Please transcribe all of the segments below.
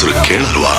ಹೆಸರು ಕೇಳಲ್ವಾ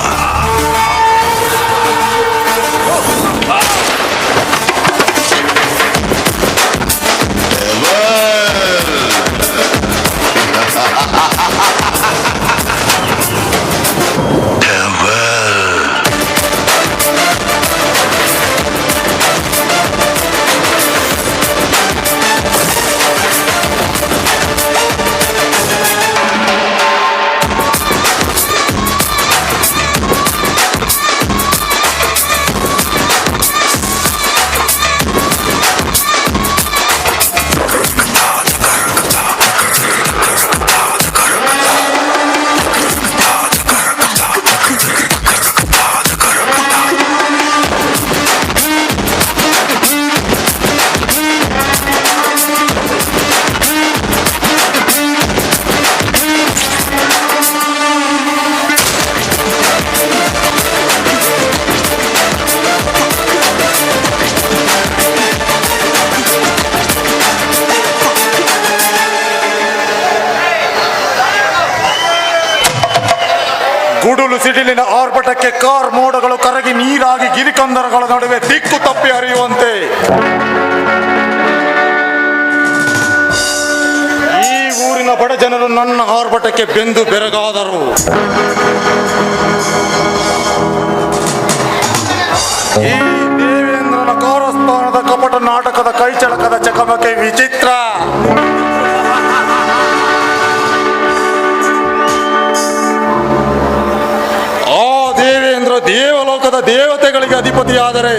ಸಿಡಿಲಿನ ಆರ್ಭಟಕ್ಕೆ ಕಾರ್ ಮೋಡಗಳು ಕರಗಿ ನೀರಾಗಿ ಗಿರಿಕಂದರಗಳ ನಡುವೆ ದಿಕ್ಕು ತಪ್ಪಿ ಹರಿಯುವಂತೆ. ಈ ಊರಿನ ಬಡ ಜನರು ನನ್ನ ಆರ್ಭಟಕ್ಕೆ ಬೆಂದು ಬೆರಗಾದರು. ಈ ದೇವೇಂದ್ರನ ಕಾರಸ್ಥಾನದ ಕಪಟ ನಾಟಕದ ಕೈಚಳಕದ ಚಕಮಕೆ ವಿಚಿತ್ರ. ದೇವತೆಗಳಿಗೆ ಅಧಿಪತಿಯಾದರೆ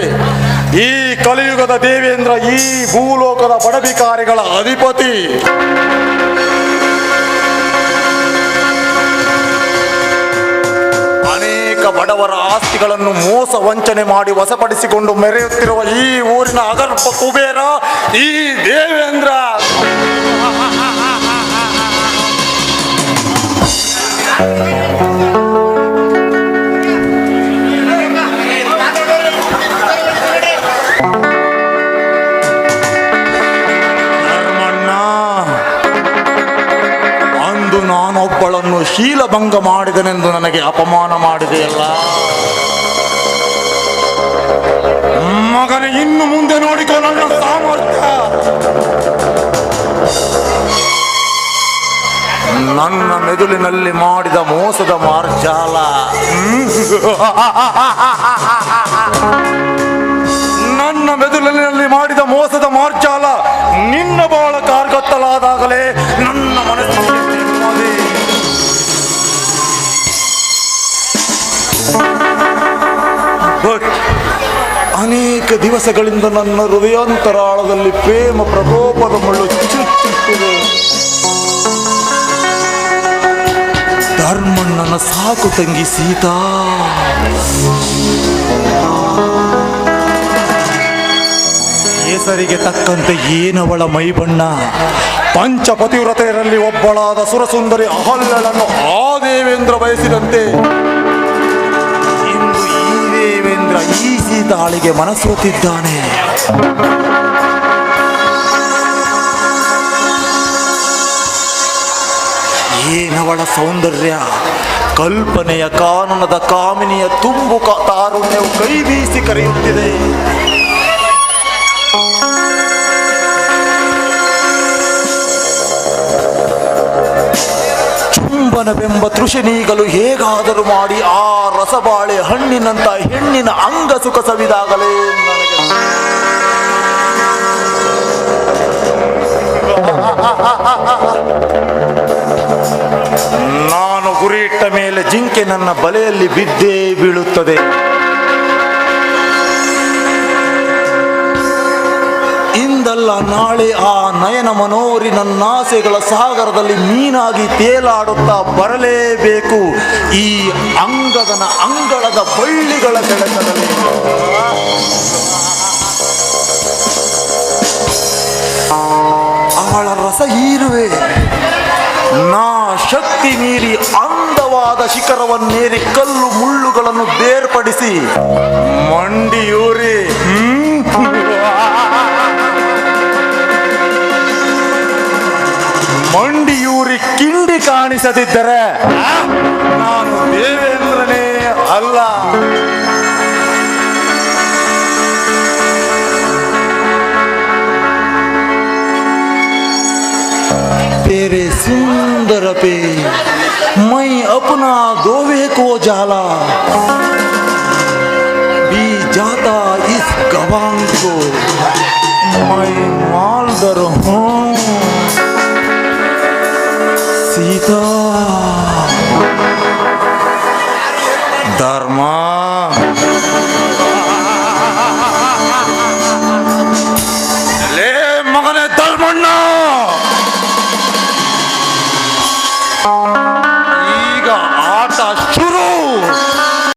ಈ ಕಲಿಯುಗದ ದೇವೇಂದ್ರ ಈ ಭೂಲೋಕದ ಬಡಬಿಕಾರಿಗಳ ಅಧಿಪತಿ. ಅನೇಕ ಬಡವರ ಆಸ್ತಿಗಳನ್ನು ಮೋಸ ವಂಚನೆ ಮಾಡಿ ವಶಪಡಿಸಿಕೊಂಡು ಮೆರೆಯುತ್ತಿರುವ ಈ ಊರಿನ ಅಗರ್ಭ ಕುಬೇರ ಈ ದೇವೇಂದ್ರ. ಶೀಲಭಂಗ ಮಾಡಿದನೆಂದು ನನಗೆ ಅಪಮಾನ ಮಾಡಿದೆಯಲ್ಲ? ಮಗನೇ, ಇನ್ನು ಮುಂದೆ ನೋಡಿಕೊ ನನ್ನ ಸಾಮರ್ಥ್ಯ. ನನ್ನ ಮೆದುಳಿನಲ್ಲಿ ಮಾಡಿದ ಮೋಸದ ಮಾರ್ಜಾಲ. ನನ್ನ ಮೆದುಳಿನಲ್ಲಿ ಮಾಡಿದ ಮೋಸದ ಮಾರ್ಜಾಲ. ನಿನ್ನ ಬಾಳ ಕಾರ್ಗತ್ತಲಾದಾಗಲೇ ನನ್ನ ಮನಸ್ಸಿನಲ್ಲಿ ಅನೇಕ ದಿವಸಗಳಿಂದ ನನ್ನ ಹೃದಯಾಂತರಾಳದಲ್ಲಿ ಪ್ರೇಮ ಪ್ರಕೋಪದ ಮುಳ್ಳು ಚುಚ್ಚುತ್ತಿದೆ ಧರ್ಮಣ್ಣನ ಸಾಕು ತಂಗಿ ಸೀತಾ. ಹೆಸರಿಗೆ ತಕ್ಕಂತೆ ಏನವಳ ಮೈಬಣ್ಣ. ಪಂಚಪತಿವ್ರತೆಯರಲ್ಲಿ ಒಬ್ಬಳಾದ ಸುರಸುಂದರಿ ಅಹಲ್ಯಳನ್ನು ಆ ದೇವೇಂದ್ರ ಬಯಸಿದಂತೆ ಸೀತಾಳಿಗೆ ಮನಸೋತಿದ್ದಾನೆ ಏನವಳ ಸೌಂದರ್ಯ? ಕಲ್ಪನೆಯ ಕಾನನದ ಕಾಮಿನಿಯ ತುಂಬು ತಾರುಣ್ಯವು ಕೈ ಬೀಸಿ ಕರೆಯುತ್ತಿದೆ. ಚುಂಬನವೆಂಬ ತೃಷಿನೀಗಲು ಹೇಗಾದರೂ ಮಾಡಿ ಆ ರಸಬಾಳೆ ಹಣ್ಣಿನಂತ ಹೆಣ್ಣಿನ ಅಂಗ ಸುಖ ಸವಿದಾಗಲೇ ನಾನು ಗುರಿಯಿಟ್ಟ ಮೇಲೆ ಜಿಂಕೆ ನನ್ನ ಬಲೆಯಲ್ಲಿ ಬಿದ್ದೇ ಬೀಳುತ್ತದೆ. ಇಂದಲ್ಲ ನಾಳೆ ಆ ನಯನ ಮನೋರಿ ನನ್ನಾಸೆಗಳ ಸಾಗರದಲ್ಲಿ ಮೀನಾಗಿ ತೇಲಾಡುತ್ತಾ ಬರಲೇಬೇಕು. ಈ ಅಂಗದನ ಅಂಗಳದ ಬಳ್ಳಿಗಳ ಕೆಳಕದಲ್ಲಿ ಅವಳ ರಸ ಹೀರುವೆ. ನಾ ಶಕ್ತಿ ಮೀರಿ ಅಂದವಾದ ಶಿಖರವನ್ನೇರಿ ಕಲ್ಲು ಮುಳ್ಳುಗಳನ್ನು ಬೇರ್ಪಡಿಸಿ. ಮಂಡಿಯೂರಿ ಸಲ್ಲಿಸದಿದ್ದರೆ ನಾನು ದೇವೇಂದ್ರನೇ ಅಲ್ಲ तेरे सुंदर पे मैं अपना दोवे को जाला भी जाता इस गवांग को मैं मालदर हूँ सीता 아.